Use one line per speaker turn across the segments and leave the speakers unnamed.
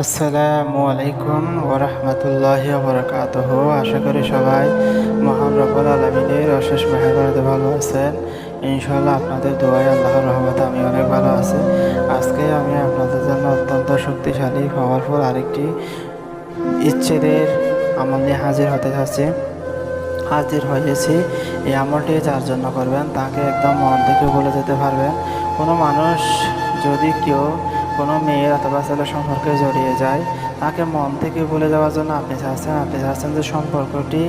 আসসালামু আলাইকুম ওরহমতুল্লাহি বরকাতহ আশা করি সবাই মহান রব্বুল আলমিনের অশেষ মেহরবানিতে ভালো আছেন। ইনশাল্লাহ আপনাদের দোয়ায় আল্লাহর রহমতে আমি অনেক ভালো আছি। আজকে আমি আপনাদের জন্য অত্যন্ত শক্তিশালী পাওয়ারফুল আরেকটি ইচ্ছেদের আমল নিয়ে হাজির হতে যাচ্ছি। হাজির হয়েছি এই আমলটি যার জন্য করবেন তাকে একদম মন থেকে বলে যেতে পারবেন। কোনো মানুষ যদি কেউ কোনো মেয়ের অথবা ছেলের সম্পর্কে জড়িয়ে যায়, তাকে মন থেকে ভুলে যাওয়ার জন্য আপনি চাচ্ছেন আপনি চাচ্ছেন যে সম্পর্কটি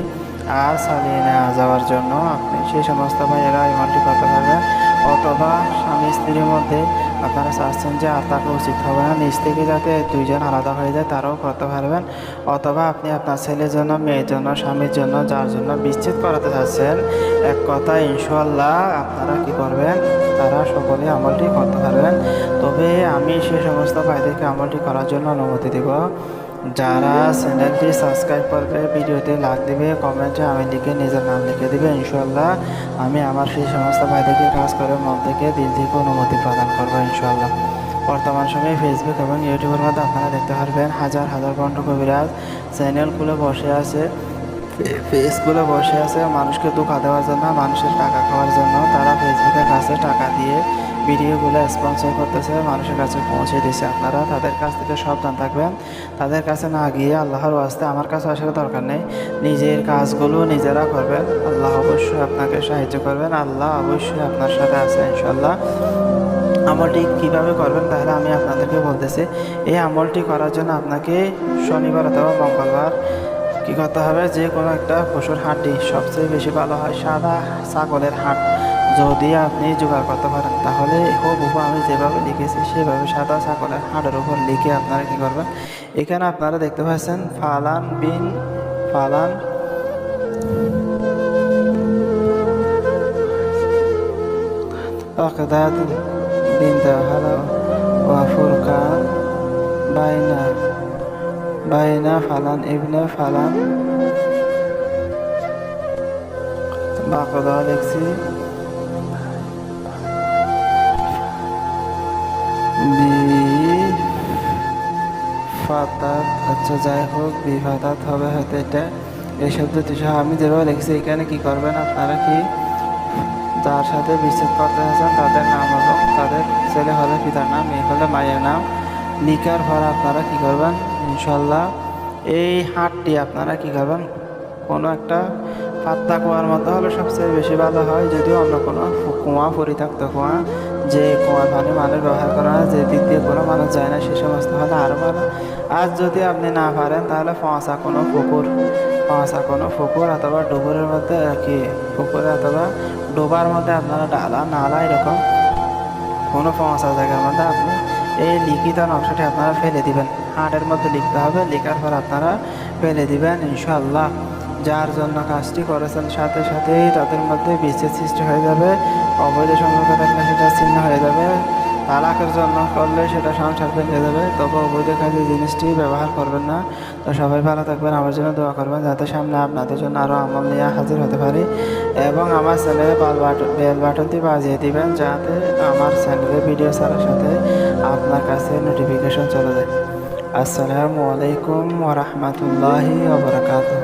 আর চালিয়ে নেওয়া যাওয়ার জন্য। আপনি সেই সমস্ত ভাইয়েরা এমনটি করতে পারবেন, অথবা স্বামী স্ত্রীর মধ্যে আপনারা চাচ্ছেন যে আর তাকে উচিত হবে না, নিজ থেকে যাতে দুইজন আলাদা হয়ে যায় তারাও করতে পারবেন, অথবা আপনি আপনার ছেলের জন্য, মেয়ের জন্য, স্বামীর জন্য, যার জন্য বিচ্ছেদ করাতে চাচ্ছেন। এক কথা ইনশাল্লাহ আপনারা কি করবেন, তারা সকলে আমলটি করতে পারবেন। আমি সেই সমস্ত ভাইদেরকে আমলটি করার জন্য অনুমতি দেব। যারা চ্যানেলটি সাবস্ক্রাইব করবে, ভিডিওতে লাইক দেবে, কমেন্টে আমি লিখে নিজের নাম লিখে দেবে ইনশাল্লাহ আমি আমার সেই সমস্ত ভাইদেরকে কাজ করে মন থেকে দিল থেকে অনুমতি প্রদান করব ইনশাল্লাহ বর্তমান সময়ে ফেসবুক এবং ইউটিউবের মধ্যে আপনারা দেখতে পারবেন হাজার হাজার কণ্ঠ কবিরাজ চ্যানেলগুলো বসে আছে। ফেসগুলো বসে আছে মানুষকে ধোকা দেওয়ার জন্য, মানুষের টাকা খাওয়ার জন্য। তারা ফেসবুকের কাছে টাকা দিয়ে ভিডিওগুলো স্পন্সর করতেছে, মানুষের কাছে পৌঁছে দিচ্ছে আপনারা। তাদের কাছ থেকে সাবধান থাকবেন। তাদের কাছে না গিয়ে আল্লাহর ওয়াস্তে আমার কাছে আসার দরকার নেই। নিজের কাজগুলো নিজেরা করবেন। আল্লাহ অবশ্যই আপনাকে সাহায্য করবেন। আল্লাহ অবশ্যই আপনার সাথে আছে ইনশাল্লাহ আমলটি কীভাবে করবেন তাহলে আমি আপনাদেরকে বলতেছি। এই আমলটি করার জন্য আপনাকে শনিবার অথবা মঙ্গলবার কি করতে হবে যে কোনো একটা পশুর হাড্ডি সবচেয়ে বেশি ভালো হয় সাদা ছাগলের হাট যদি আপনি জোগাড় করতে পারেন তাহলে হুবহু আমি যেভাবে লিখেছি সেভাবে সাদা ছাগলের হাটের উপর লিখে আপনারা কি করবেন এখানে আপনারা দেখতে পাচ্ছেন ফালান বিন ফালান أقداد بنت هلا وفرقان بين bayına falan evine falan baqada Alexi ফাতাত আচ্ছা যাই হোক বিফাতাত হবে হয়তো এটা। এই শব্দটি আমি যেভাবে লিখেছি, এখানে কি করবেন আপনারা কি? যার সাথে বিচ্ছেদ করতে চাচ্ছেন, তাদের নাম হলো তাদের ছেলে হলে পিতার নাম, মেয়ে হলে মায়ের নাম। লিখার পর আপনারা কী করবেন? ইনশাল্লাহ। এই হাটটি আপনারা কি করবেন? কোনো একটা পাত্তা কুয়ার মতো হলে সবচেয়ে বেশি ভালো হয় যদি অন্য কোনো কুয়া, পরিত্যক্ত কুয়া, যে কুয়ার পানি মানুষ ব্যবহার করা হয় যে দিক দিয়ে কোনো মানুষ যায় না, সে সমস্ত হলে আরও ভালো। আর যদি আপনি না পারেন, তাহলে পচা কোনো পুকুর, পচা কোনো পুকুর অথবা ডুবুরের মধ্যে কি পুকুরে অথবা ডোবার মধ্যে আপনারা ডালা, নালা এরকম কোনো পচা জায়গার মধ্যে আপনি এই লিখিত নকশাটি আপনারা ফেলে দিবেন। হাটের মধ্যে লিখতে হবে, লেখার পর আপনারা ফেলে দিবেন ইনশাল্লাহ যার জন্য কাজটি করেছেন, সাথে সাথেই তাদের মধ্যে বিচ্ছেদ সৃষ্টি হয়ে যাবে, অবৈধ সম্পর্ক থাকলে সেটা ছিন্ন হয়ে যাবে, তালাকের জন্য করলে সেটা সংসার ভেঙে যাবে, তবে অবৈধ কাজে জিনিসটি ব্যবহার করবেন না। তো সবাই ভালো থাকবেন, আমার জন্য দোয়া করবেন, যাতে সামনে আপনাদের জন্য আরও আমল নিয়ে হাজির হতে পারি। এবং আমার চ্যানেলে বেল বাটনটি বাজিয়ে দিবেন, যাতে আমার চ্যানেলে ভিডিও ছাড়ার সাথে আপনার কাছে নোটিফিকেশন চলে যায়। আসসালামু আলাইকুম ওরহমতুল্লাহি ওবরাকাতুহ